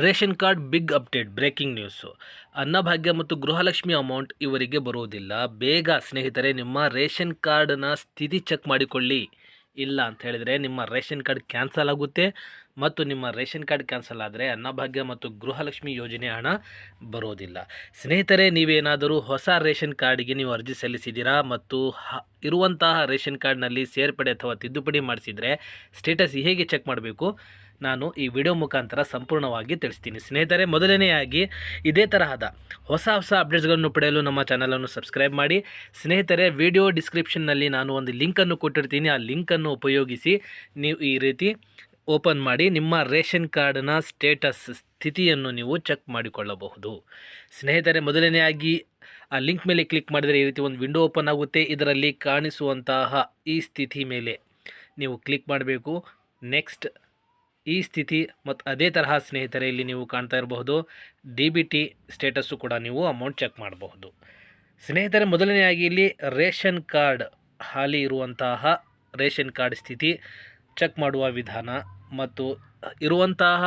Ration card big update, breaking news. Annabhagya ಮತ್ತು Gruhalakshmi amount ಇವರಿಗೆ ಬರುವುದಿಲ್ಲ. ಬೇಗ ಸ್ನೇಹಿತರೆ, ನಿಮ್ಮ ರೇಷನ್ ಕಾರ್ಡ್ನ ಸ್ಥಿತಿ ಚೆಕ್ ಮಾಡಿಕೊಳ್ಳಿ. ಇಲ್ಲ ಅಂತ ಹೇಳಿದರೆ ನಿಮ್ಮ ರೇಷನ್ ಕಾರ್ಡ್ ಕ್ಯಾನ್ಸಲ್ ಆಗುತ್ತೆ ಮತ್ತು ನಿಮ್ಮ ರೇಷನ್ ಕಾರ್ಡ್ ಕ್ಯಾನ್ಸಲ್ ಆದರೆ ಅನ್ನಭಾಗ್ಯ ಮತ್ತು ಗೃಹಲಕ್ಷ್ಮಿ ಯೋಜನೆ ಹಣ ಬರೋದಿಲ್ಲ. ಸ್ನೇಹಿತರೆ, ನೀವೇನಾದರೂ ಹೊಸ ರೇಷನ್ ಕಾರ್ಡಿಗೆ ನೀವು ಅರ್ಜಿ ಸಲ್ಲಿಸಿದ್ದೀರಾ ಮತ್ತು ಇರುವಂತಹ ರೇಷನ್ ಕಾರ್ಡ್ನಲ್ಲಿ ಸೇರ್ಪಡೆ ಅಥವಾ ತಿದ್ದುಪಡಿ ಮಾಡಿಸಿದರೆ ಸ್ಟೇಟಸ್ ಹೇಗೆ ಚೆಕ್ ಮಾಡಬೇಕು? ನಾನು ಈ ವಿಡಿಯೋ ಮುಖಾಂತರ ಸಂಪೂರ್ಣವಾಗಿ ತಿಳಿಸ್ತೀನಿ. ಸ್ನೇಹಿತರೆ, ಮೊದಲನೆಯಾಗಿ ಇದೇ ತರಹದ ಹೊಸ ಹೊಸ ಅಪ್ಡೇಟ್ಸ್ಗಳನ್ನು ಪಡೆಯಲು ನಮ್ಮ ಚಾನಲನ್ನು ಸಬ್ಸ್ಕ್ರೈಬ್ ಮಾಡಿ. ಸ್ನೇಹಿತರೆ, ವಿಡಿಯೋ ಡಿಸ್ಕ್ರಿಪ್ಷನ್ನಲ್ಲಿ ನಾನು ಒಂದು ಲಿಂಕನ್ನು ಕೊಟ್ಟಿರ್ತೀನಿ. ಆ ಲಿಂಕನ್ನು ಉಪಯೋಗಿಸಿ ನೀವು ಈ ರೀತಿ ಓಪನ್ ಮಾಡಿ ನಿಮ್ಮ ರೇಷನ್ ಕಾರ್ಡ್ನ ಸ್ಟೇಟಸ್ ಸ್ಥಿತಿಯನ್ನು ನೀವು ಚೆಕ್ ಮಾಡಿಕೊಳ್ಳಬಹುದು. ಸ್ನೇಹಿತರೆ, ಮೊದಲನೆಯಾಗಿ ಆ ಲಿಂಕ್ ಮೇಲೆ ಕ್ಲಿಕ್ ಮಾಡಿದರೆ ಈ ರೀತಿ ಒಂದು ವಿಂಡೋ ಓಪನ್ ಆಗುತ್ತೆ. ಇದರಲ್ಲಿ ಕಾಣಿಸುವಂತಹ ಈ ಸ್ಥಿತಿ ಮೇಲೆ ನೀವು ಕ್ಲಿಕ್ ಮಾಡಬೇಕು. ನೆಕ್ಸ್ಟ್ ಈ ಸ್ಥಿತಿ ಮತ್ತು ಅದೇ ತರಹ ಸ್ನೇಹಿತರೆ ಇಲ್ಲಿ ನೀವು ಕಾಣ್ತಾ ಇರಬಹುದು. ಡಿ ಬಿ ಟಿ ಸ್ಟೇಟಸ್ಸು ಕೂಡ ನೀವು ಅಮೌಂಟ್ ಚೆಕ್ ಮಾಡಬಹುದು. ಸ್ನೇಹಿತರೆ, ಮೊದಲನೆಯಾಗಿ ಇಲ್ಲಿ ರೇಷನ್ ಕಾರ್ಡ್ ಹಾಲಿ ಇರುವಂತಹ ರೇಷನ್ ಕಾರ್ಡ್ ಸ್ಥಿತಿ ಚೆಕ್ ಮಾಡುವ ವಿಧಾನ ಮತ್ತು ಇರುವಂತಹ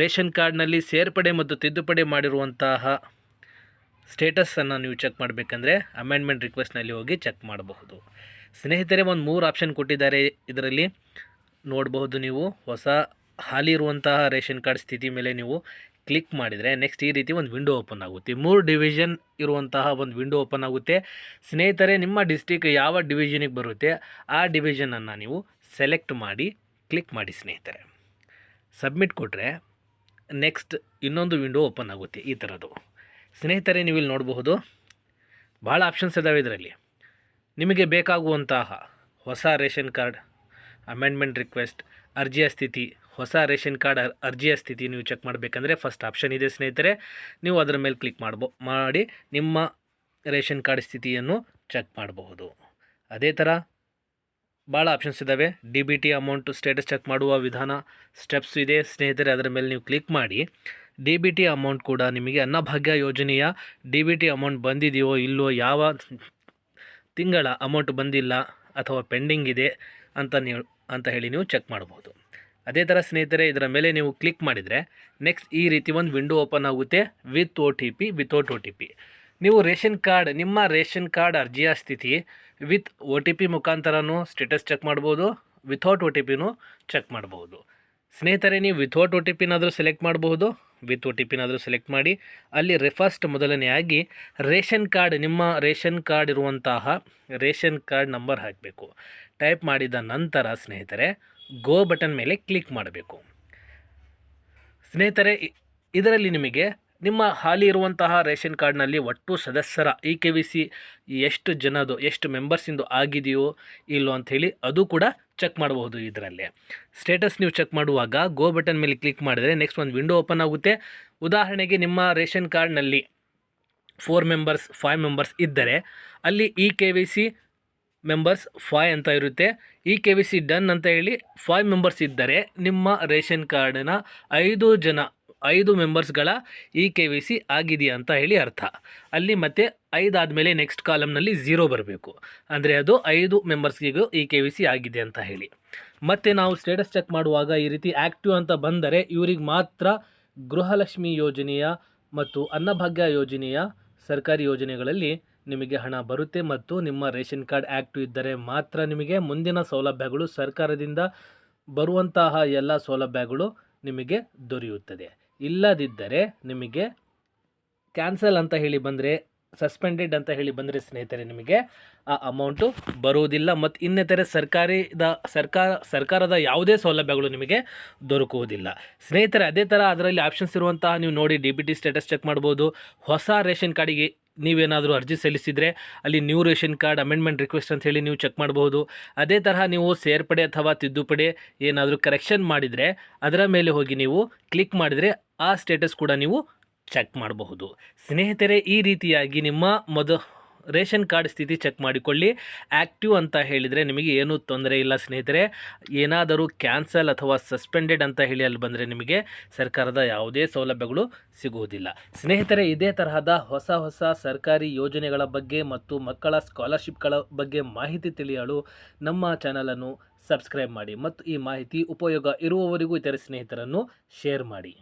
ರೇಷನ್ ಕಾರ್ಡ್ನಲ್ಲಿ ಸೇರ್ಪಡೆ ಮತ್ತು ತಿದ್ದುಪಡಿ ಮಾಡಿರುವಂತಹ ಸ್ಟೇಟಸನ್ನು ನೀವು ಚೆಕ್ ಮಾಡಬೇಕಂದ್ರೆ ಅಮೆಂಡ್ಮೆಂಟ್ ರಿಕ್ವೆಸ್ಟ್ನಲ್ಲಿ ಹೋಗಿ ಚೆಕ್ ಮಾಡಬಹುದು. ಸ್ನೇಹಿತರೆ, ಒಂದು ಮೂರು ಆಪ್ಷನ್ ಕೊಟ್ಟಿದ್ದಾರೆ. ಇದರಲ್ಲಿ ನೋಡಬಹುದು ನೀವು ಹೊಸ ಹಾಲಿ ಇರುವಂತಹ ರೇಷನ್ ಕಾರ್ಡ್ ಸ್ಥಿತಿ ಮೇಲೆ ನೀವು ಕ್ಲಿಕ್ ಮಾಡಿದರೆ ನೆಕ್ಸ್ಟ್ ಈ ರೀತಿ ಒಂದು ವಿಂಡೋ ಓಪನ್ ಆಗುತ್ತೆ. ಮೂರು ಡಿವಿಷನ್ ಇರುವಂತಹ ಒಂದು ವಿಂಡೋ ಓಪನ್ ಆಗುತ್ತೆ. ಸ್ನೇಹಿತರೆ, ನಿಮ್ಮ ಡಿಸ್ಟಿಕ್ ಯಾವ ಡಿವಿಷನಿಗೆ ಬರುತ್ತೆ, ಆ ಡಿವಿಷನನ್ನು ನೀವು ಸೆಲೆಕ್ಟ್ ಮಾಡಿ ಕ್ಲಿಕ್ ಮಾಡಿ ಸ್ನೇಹಿತರೆ. ಸಬ್ಮಿಟ್ ಕೊಟ್ಟರೆ ನೆಕ್ಸ್ಟ್ ಇನ್ನೊಂದು ವಿಂಡೋ ಓಪನ್ ಆಗುತ್ತೆ ಈ ಥರದ್ದು ಸ್ನೇಹಿತರೆ, ನೀವು ಇಲ್ಲಿ ನೋಡಬಹುದು, ಭಾಳ ಆಪ್ಷನ್ಸ್ ಇದ್ದಾವೆ ಇದರಲ್ಲಿ. ನಿಮಗೆ ಬೇಕಾಗುವಂತಹ ಹೊಸ ರೇಷನ್ ಕಾರ್ಡ್ ಅಮೆಂಡ್ಮೆಂಟ್ ರಿಕ್ವೆಸ್ಟ್ ಅರ್ಜಿಯ ಸ್ಥಿತಿ ಹೊಸ ರೇಷನ್ ಕಾರ್ಡ್ ಅರ್ಜಿಯ ಸ್ಥಿತಿ ನೀವು ಚೆಕ್ ಮಾಡಬೇಕಂದ್ರೆ ಫಸ್ಟ್ ಆಪ್ಷನ್ ಇದೆ ಸ್ನೇಹಿತರೆ. ನೀವು ಅದರ ಮೇಲೆ ಕ್ಲಿಕ್ ಮಾಡ್ಬೋ, ಮಾಡಿ ನಿಮ್ಮ ರೇಷನ್ ಕಾರ್ಡ್ ಸ್ಥಿತಿಯನ್ನು ಚೆಕ್ ಮಾಡಬಹುದು. ಅದೇ ಥರ ಭಾಳ ಆಪ್ಷನ್ಸ್ ಇದ್ದಾವೆ D B T amount status check ಮಾಡುವ ವಿಧಾನ ಸ್ಟೆಪ್ಸ್ ಇದೆ ಸ್ನೇಹಿತರೆ, ಅದರ ಮೇಲೆ ನೀವು ಕ್ಲಿಕ್ ಮಾಡಿ. ಡಿ ಬಿ ಟಿ ಅಮೌಂಟ್ ಕೂಡ ನಿಮಗೆ ಅನ್ನಭಾಗ್ಯ ಯೋಜನೆಯ ಡಿ ಬಿ ಟಿ ಅಮೌಂಟ್ ಬಂದಿದೆಯೋ ಇಲ್ಲೋ ಯಾವ ತಿಂಗಳ ಅಮೌಂಟ್ ಬಂದಿಲ್ಲ ಅಥವಾ ಪೆಂಡಿಂಗ್ ಇದೆ ಅಂತ ನೀವು, ಅಂತ ಹೇಳಿ ನೀವು ಚೆಕ್ ಮಾಡ್ಬೋದು ಅದೇ ಥರ ಸ್ನೇಹಿತರೆ, ಇದರ ಮೇಲೆ ನೀವು ಕ್ಲಿಕ್ ಮಾಡಿದರೆ ನೆಕ್ಸ್ಟ್ ಈ ರೀತಿ ಒಂದು ವಿಂಡೋ ಓಪನ್ ಆಗುತ್ತೆ with O T P without O T P ನೀವು ರೇಷನ್ ಕಾರ್ಡ್, ನಿಮ್ಮ ರೇಷನ್ ಕಾರ್ಡ್ ಅರ್ಜಿಯ ಸ್ಥಿತಿ ವಿತ್ ಒ ಟಿ ಪಿ ಮುಖಾಂತರನೂ ಸ್ಟೇಟಸ್ ಚೆಕ್ ಮಾಡ್ಬೋದು ವಿಥೌಟ್ ಒ ಟಿ ಪಿನೂ ಚೆಕ್ ಮಾಡ್ಬೋದು. ಸ್ನೇಹಿತರೆ, ನೀವು ವಿಥೌಟ್ ಒ ಟಿ ಪಿನಾದರೂ ಸೆಲೆಕ್ಟ್ ಮಾಡಬಹುದು ವಿತ್ ಒ ಟಿ ಪಿನಾದರೂ ಸೆಲೆಕ್ಟ್ ಮಾಡಿ. ಅಲ್ಲಿ ರೆಫಸ್ಟ್ ಮೊದಲನೆಯಾಗಿ ರೇಷನ್ ಕಾರ್ಡ್, ನಿಮ್ಮ ರೇಷನ್ ಕಾರ್ಡ್ ಇರುವಂತಹ ರೇಷನ್ ಕಾರ್ಡ್ ನಂಬರ್ ಹಾಕಬೇಕು. ಟೈಪ್ ಮಾಡಿದ ನಂತರ ಸ್ನೇಹಿತರೆ ಗೋ ಬಟನ್ ಮೇಲೆ ಕ್ಲಿಕ್ ಮಾಡಬೇಕು. ಸ್ನೇಹಿತರೆ ಇದರಲ್ಲಿ ನಿಮಗೆ ನಿಮ್ಮ ಹಾಲಿ ಇರುವಂತಹ ರೇಷನ್ ಕಾರ್ಡ್ನಲ್ಲಿ ಒಟ್ಟು ಸದಸ್ಯರ ಇ ಕೆ ವಿ ಸಿ ಎಷ್ಟು ಜನದು, ಎಷ್ಟು ಮೆಂಬರ್ಸಿಂದು ಆಗಿದೆಯೋ ಇಲ್ಲೋ ಅಂಥೇಳಿ ಅದು ಕೂಡ ಚೆಕ್ ಮಾಡಬಹುದು ಇದರಲ್ಲಿ. ಸ್ಟೇಟಸ್ ನೀವು ಚೆಕ್ ಮಾಡುವಾಗ ಗೋ ಬಟನ್ ಮೇಲೆ ಕ್ಲಿಕ್ ಮಾಡಿದರೆ ನೆಕ್ಸ್ಟ್ ಒಂದು ವಿಂಡೋ ಓಪನ್ ಆಗುತ್ತೆ. ಉದಾಹರಣೆಗೆ ನಿಮ್ಮ ರೇಷನ್ ಕಾರ್ಡ್ನಲ್ಲಿ ಫೋರ್ ಮೆಂಬರ್ಸ್ ಫೈವ್ ಮೆಂಬರ್ಸ್ ಇದ್ದರೆ, ಅಲ್ಲಿ E K V C members five ಅಂತ ಇರುತ್ತೆ. ಈ ಕೆ ವಿ ಸಿ ಡನ್ ಅಂತ ಹೇಳಿ ಫೈವ್ ಮೆಂಬರ್ಸ್ ಇದ್ದರೆ ನಿಮ್ಮ ರೇಷನ್ ಕಾರ್ಡಿನ ಐದು ಜನ, ಐದು ಮೆಂಬರ್ಸ್ಗಳ ಇ ಕೆ ವಿ ಸಿ ಆಗಿದೆಯಾ ಅಂತ ಹೇಳಿ ಅರ್ಥ. ಅಲ್ಲಿ ಮತ್ತೆ ಐದು ಆದಮೇಲೆ ನೆಕ್ಸ್ಟ್ ಕಾಲಮ್ನಲ್ಲಿ ಝೀರೋ ಬರಬೇಕು. ಅಂದರೆ ಅದು ಐದು ಮೆಂಬರ್ಸ್ಗಿಗೂ ಇ ಕೆ ವಿ ಸಿ ಆಗಿದೆ ಅಂತ ಹೇಳಿ. ಮತ್ತು ನಾವು ಸ್ಟೇಟಸ್ ಚೆಕ್ ಮಾಡುವಾಗ ಈ ರೀತಿ ಆ್ಯಕ್ಟಿವ್ ಅಂತ ಬಂದರೆ ಇವ್ರಿಗೆ ಮಾತ್ರ ಗೃಹಲಕ್ಷ್ಮಿ ಯೋಜನೆಯ ಮತ್ತು ಅನ್ನಭಾಗ್ಯ ಯೋಜನೆಯ ಸರ್ಕಾರಿ ಯೋಜನೆಗಳಲ್ಲಿ ನಿಮಗೆ ಹಣ ಬರುತ್ತೆ ಮತ್ತು ನಿಮ್ಮ ರೇಷನ್ ಕಾರ್ಡ್ ಆ್ಯಕ್ಟು ಇದ್ದರೆ ಮಾತ್ರ ನಿಮಗೆ ಮುಂದಿನ ಸೌಲಭ್ಯಗಳು ಸರ್ಕಾರದಿಂದ ಬರುವಂತಹ ಎಲ್ಲ ಸೌಲಭ್ಯಗಳು ನಿಮಗೆ ದೊರೆಯುತ್ತದೆ. ಇಲ್ಲದಿದ್ದರೆ ನಿಮಗೆ ಕ್ಯಾನ್ಸಲ್ ಅಂತ ಹೇಳಿ ಬಂದರೆ, ಸಸ್ಪೆಂಡೆಡ್ ಅಂತ ಹೇಳಿ ಬಂದರೆ ಸ್ನೇಹಿತರೆ, ನಿಮಗೆ ಆ ಅಮೌಂಟು ಬರುವುದಿಲ್ಲ ಮತ್ತು ಇನ್ನಿತರೆ ಸರ್ಕಾರಿದ ಸರ್ಕಾರ ಸರ್ಕಾರದ ಯಾವುದೇ ಸೌಲಭ್ಯಗಳು ನಿಮಗೆ ದೊರಕುವುದಿಲ್ಲ. ಸ್ನೇಹಿತರೆ, ಅದೇ ಥರ ಅದರಲ್ಲಿ ಆಪ್ಷನ್ಸ್ ಇರುವಂತಹ ನೀವು ನೋಡಿ D B T status check ಮಾಡ್ಬೋದು. ಹೊಸ ರೇಷನ್ ಕಾರ್ಡಿಗೆ ನೀವೇನಾದರೂ ಅರ್ಜಿ ಸಲ್ಲಿಸಿದರೆ ಅಲ್ಲಿ new ration card amendment request ಅಂತ ಹೇಳಿ ನೀವು ಚೆಕ್ ಮಾಡಬಹುದು ಅದೇ ತರಹ ನೀವು ಸೇರ್ಪಡೆ ಅಥವಾ ತಿದ್ದುಪಡಿ ಏನಾದರೂ ಕರೆಕ್ಷನ್ ಮಾಡಿದರೆ ಅದರ ಮೇಲೆ ಹೋಗಿ ನೀವು ಕ್ಲಿಕ್ ಮಾಡಿದರೆ ಆ ಸ್ಟೇಟಸ್ ಕೂಡ ನೀವು ಚೆಕ್ ಮಾಡಬಹುದು. ಸ್ನೇಹಿತರೆ, ಈ ರೀತಿಯಾಗಿ ನಿಮ್ಮ ಮೊದ ರೇಷನ್ ಕಾರ್ಡ್ ಸ್ಥಿತಿ ಚೆಕ್ ಮಾಡಿಕೊಳ್ಳಿ. ಆ್ಯಕ್ಟಿವ್ ಅಂತ ಹೇಳಿದರೆ ನಿಮಗೆ ಏನೂ ತೊಂದರೆ ಇಲ್ಲ ಸ್ನೇಹಿತರೆ. ಏನಾದರೂ ಕ್ಯಾನ್ಸಲ್ ಅಥವಾ ಸಸ್ಪೆಂಡೆಡ್ ಅಂತ ಹೇಳಿ ಅಲ್ಲಿ ಬಂದರೆ ನಿಮಗೆ ಸರ್ಕಾರದ ಯಾವುದೇ ಸೌಲಭ್ಯಗಳು ಸಿಗುವುದಿಲ್ಲ. ಸ್ನೇಹಿತರೆ, ಇದೇ ತರಹದ ಹೊಸ ಹೊಸ ಸರ್ಕಾರಿ ಯೋಜನೆಗಳ ಬಗ್ಗೆ ಮತ್ತು ಮಕ್ಕಳ ಸ್ಕಾಲರ್ಶಿಪ್ಗಳ ಬಗ್ಗೆ ಮಾಹಿತಿ ತಿಳಿಯಲು ನಮ್ಮ ಚಾನಲನ್ನು ಸಬ್ಸ್ಕ್ರೈಬ್ ಮಾಡಿ ಮತ್ತು ಈ ಮಾಹಿತಿ ಉಪಯೋಗ ಇರುವವರಿಗೂ ಇತರ ಸ್ನೇಹಿತರನ್ನು ಶೇರ್ ಮಾಡಿ.